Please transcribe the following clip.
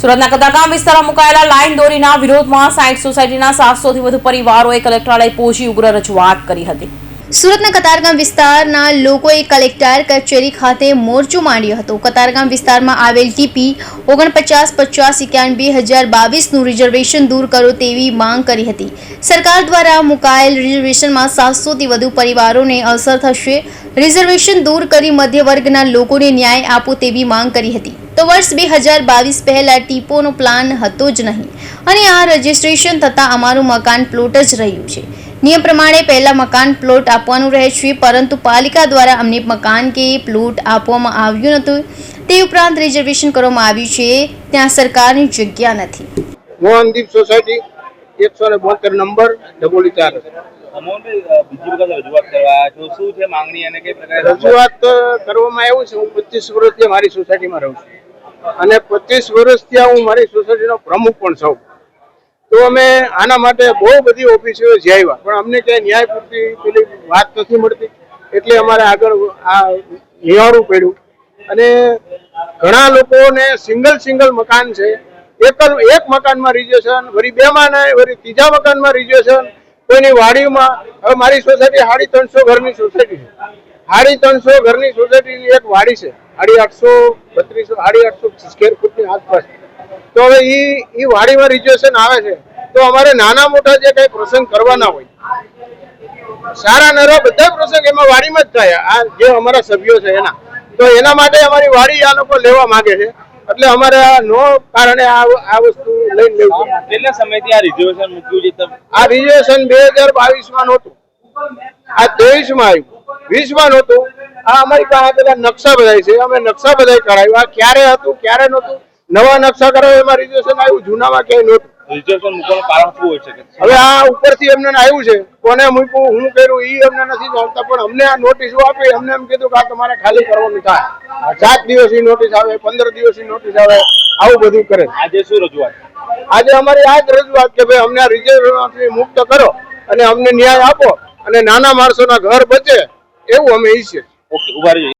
સુરતના કતારગામ વિસ્તારમાં મુકાયેલા લાઇન દોરીના વિરોધમાં સાઇટ સોસાયટીના સાતસોથી વધુ પરિવારોએ કલેક્ટરાલય પહોંચી ઉગ્ર રજૂઆત કરી હતી. સુરતના કતારગામ વિસ્તારના લોકોએ કલેક્ટર કચેરી ખાતે મોરચો માંડ્યો હતો. કતારગામ વિસ્તારમાં આવેલ ટીપી ઓગણપચાસ, પચાસ, એકાવન, બે હજાર બાવીસનું રિઝર્વેશન દૂર કરો તેવી માંગ કરી હતી. સરકાર દ્વારા મુકાયેલ રિઝર્વેશનમાં સાતસોથી વધુ પરિવારોને અસર થશે. રિઝર્વેશન દૂર કરી મધ્ય વર્ગના લોકોને ન્યાય આપો તેવી માંગ કરી હતી. તો વર્ષ બે હજાર બાવીસ પહેલાં ટીપોનો પ્લાન હતો જ નહીં. અને આ રજિસ્ટ્રેશન થતાં અમારું મકાન પ્લોટ જ રહ્યું છે. નિયમ પ્રમાણે પહેલાં મકાન પ્લોટ આપવાનું રહે છે પરંતુ પાલિકા દ્વારા અમને મકાન કે પ્લોટ આપવામાં આવ્યું નહોતું. તે ઉપરાંત રિઝર્વેશન કરવામાં આવ્યું છે. ત્યાં સરકારની જગ્યા નથી. મોહનદીપ સોસાયટી એકસો ને બોતેર નંબર ડબોલી ચાર. રજૂઆત કરવા આવ્યા છો. શું છે માંગણી અને કઈ પ્રકારે રજૂઆત કરવામાં આવ્યું છે. હું પચીસ વર્ષથી મારી સોસાયટીમાં રહું છું. અને પચીસ વર્ષથી હું મારી સોસાયટીનો પ્રમુખ પણ છું. તો અમે આના માટે બહુ બધી ઓફિસો જઈ પણ અમને ક્યાંય ન્યાય પૂરતી પેલી વાત નથી મળતી. એટલે અમારે આગળ આ નિહાળવું પડ્યું. અને ઘણા લોકોને સિંગલ સિંગલ મકાન છે. એક એક મકાનમાં રિઝર્વેશન વળી બે માં નહીં વળી ત્રીજા મકાનમાં રિઝર્વેશન કોઈની વાડીમાં, હવે મારી સોસાયટી સાડી ત્રણસો ઘરની સોસાયટી છે. સાડી ત્રણસો ઘરની સોસાયટીની એક વાડી છે. સાડી આઠસો બત્રીસો સાડી આઠસો સ્કેર ફૂટની આસપાસ. તો હવે એ ઈ વાડીમાં રિઝર્વેશન આવે છે તો અમારે નાના મોટા જે કઈ પ્રસંગ કરવાના હોય સારા નરા બધા પ્રસંગ એમાં વાડીમાં જ થાય. આ જે અમારા સભ્યો છે એના. તો એના માટે અમારી વાડી આ લોકો લેવા માંગે છે. એટલે અમારે આ નો કારણે આ આ વસ્તુ લઈને લેવું કેટલા સમયથી આ રિઝર્વેશન મૂક્યું છે આ રિઝર્વેશન બે હજાર બાવીસમાં નહોતું. આ ત્રેવીસમાં આવ્યું. વીસમાં નહોતું. આ અમારી પાસે પેલા નકશા બધાય છે. અમે નકશા બધાય કરાવ્યું આ ક્યારે હતું ક્યારે નહોતું? નવા નકશા કરાવે એમાં રિઝર્વેશન આવ્યું. જૂનામાં ક્યાંય નહોતું. રિઝર્વેશન મૂકવાનું કારણ શું હોઈ શકે હવે આ ઉપરથી એમને આવ્યું છે. કોને મૂક્યું હું કર્યું ઈ અમને નથી જાણતા. પણ અમને આ નોટિસ આપી. અમને એમ કીધું કે આ તમારે ખાલી કરવાનું થાય. સાત દિવસની નોટિસ આવે પંદર દિવસની નોટિસ આવે. આવું બધું કરે. આજે શું રજૂઆત? આજે અમારી આ જ રજૂઆત કે ભાઈ અમને આ રિઝર્વેશનથી મુક્ત કરો અને અમને ન્યાય આપો અને નાના માણસોના ઘર બચે એવું અમે ઈચ્છીએ ઓકે ઉભા રહેજો